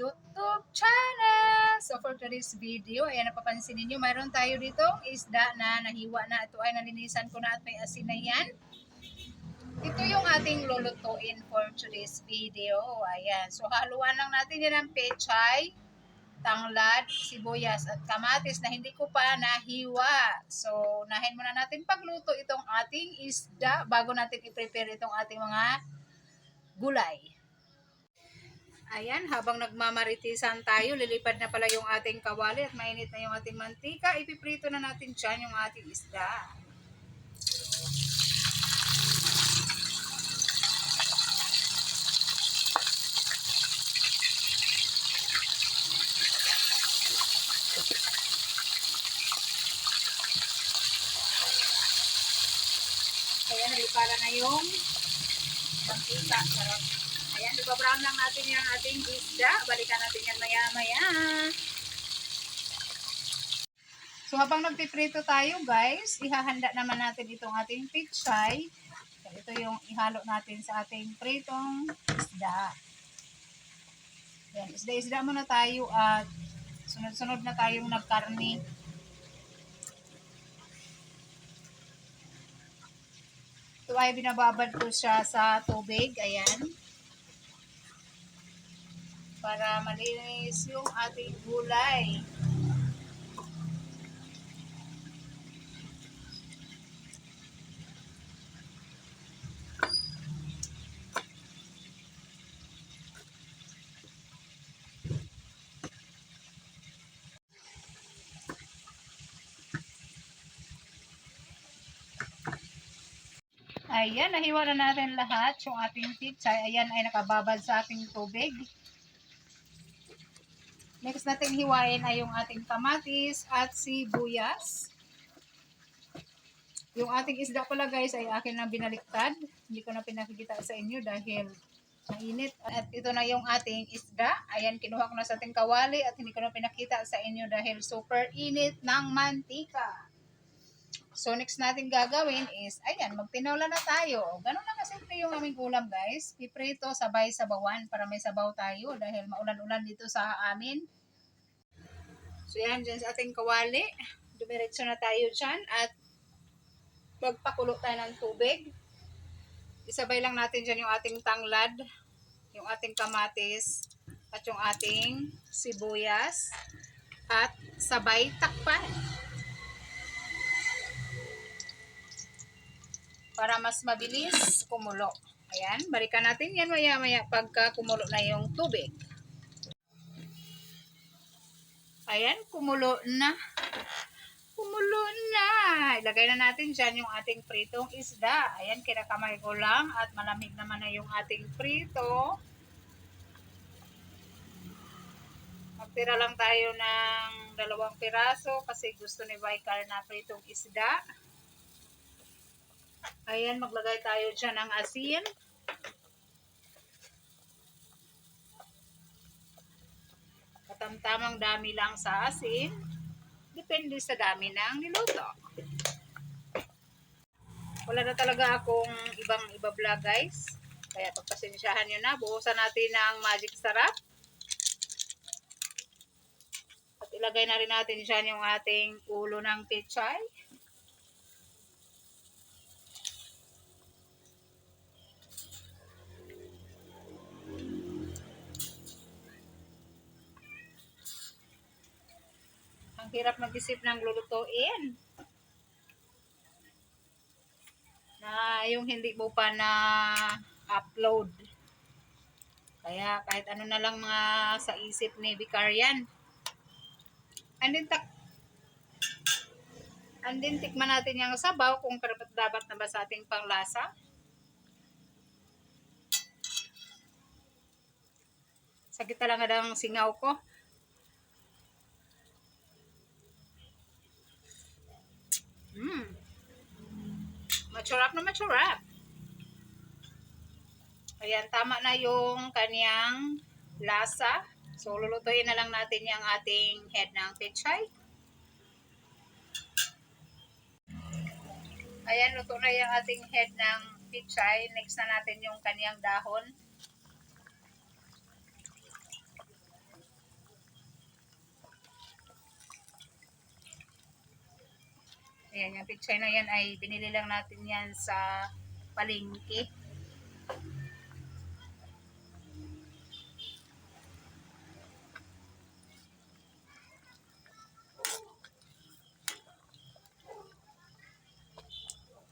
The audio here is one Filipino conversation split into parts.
YouTube channel! So for today's video, ayan napapansin ninyo, mayroon tayo dito isda na nahiwa na. Ito ay nalinisan ko na at may asin na yan. Ito yung ating lulutuin for today's video. Ayan. So haluan lang natin yan ng pechay, tanglad, sibuyas at kamatis na hindi ko pa nahiwa. So nahin muna natin pagluto itong ating isda bago natin i-prepare itong ating mga gulay. Ayan, habang nagmamaritisan tayo, lilipad na pala yung ating kawali at mainit na yung ating mantika. Ipiprito na natin dyan yung ating isda. Ayan, nalipara na yung mantika. Sarap. Ayan, ibabrown lang natin yung ating isda. Balikan natin yan maya-maya. So, habang nagpiprito tayo, guys, ihahanda naman natin itong ating pichay. Ito yung ihalo natin sa ating pritong isda. Yan, isda-isda muna tayo at sunod-sunod na tayong nagkarni. Ito ay binababad ko siya sa tubig. Ayan para malinis yung ating gulay. Ayan, nahiwa na natin lahat yung ating pizza. Ayan ay nakababad sa ating tubig. Next natin hiwain ay yung ating kamatis at sibuyas. Yung ating isda pala guys ay akin na binaliktad. Hindi ko na pinakikita sa inyo dahil mainit. At ito na yung ating isda. Ayan, kinuha ko na sa ating kawali at hindi ko na pinakita sa inyo dahil super init ng mantika. So, next natin gagawin is, ayan, magtinola na tayo. Ganun lang kasimple yung aming ulam, guys. Piprito, sabay sabawan para may sabaw tayo dahil maulan-ulan dito sa amin. So, yan, dyan sa ating kawali. Dumiretso na tayo dyan at magpakulo tayo ng tubig. Isabay lang natin dyan yung ating tanglad, yung ating kamatis, at yung ating sibuyas. At sabay takpan. Para mas mabilis kumulo. Ayan, balikan natin yan maya-maya pagka kumulo na yung tubig. Ayan, kumulo na. Kumulo na. Ilagay na natin dyan yung ating pritong isda. Ayan, kinakamay ko lang at malamig naman na yung ating prito. Magtira lang tayo ng dalawang piraso kasi gusto ni Vicar na pritong isda. Ayan, maglagay tayo dyan ng asin. Katamtamang dami lang sa asin. Depende sa dami ng niluto. Wala na talaga akong ibang iba vlog guys. Kaya pagpasensyahan nyo na, buhusan natin ng magic sarap. At ilagay na rin natin dyan yung ating ulo ng pechay. Hirap mag-isip ng lulutuin. Na yung hindi mo pa na upload. Kaya kahit ano na lang mga sa isip ni Vicarian. Andin tak Andin tikman natin yung sabaw kung karapat dapat na ba sa ating panglasa. Sakit talaga ng singaw ko. Machurap na machurap. Ayan, tama na yung kanyang lasa. So, lulutuin na lang natin yung ating head ng pechay. Ayan, luto na yung ating head ng pechay. Next na natin yung kanyang dahon. Ayan, yung pechay na yan ay binili lang natin yan sa palengke.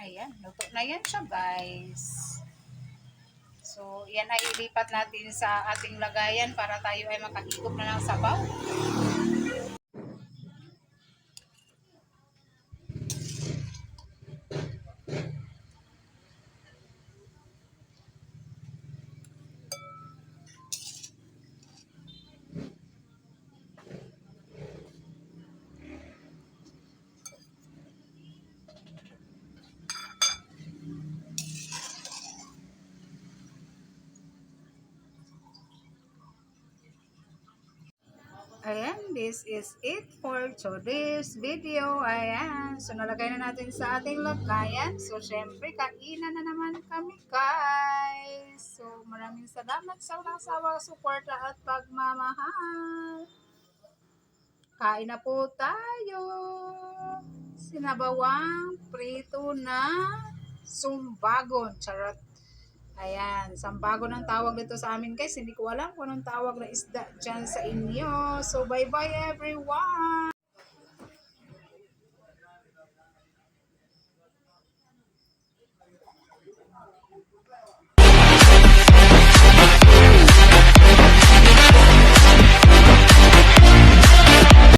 Ayan, luto na yan siya guys. So, yan ay ilipat natin sa ating lagayan para tayo ay makahigop na ng sabaw. Ayan, this is it for today's video. Ayan, so nalagay na natin sa ating lagayan. So, syempre, kainan na naman kami, guys. So, maraming salamat sa walang sawa, suporta at pagmamahal. Kain na po tayo. Sinabawang prito na sumbagon. Charot. Ayan, sambago ng tawag dito sa amin guys. Hindi ko alam kung anong tawag na isda dyan sa inyo. So, bye-bye everyone!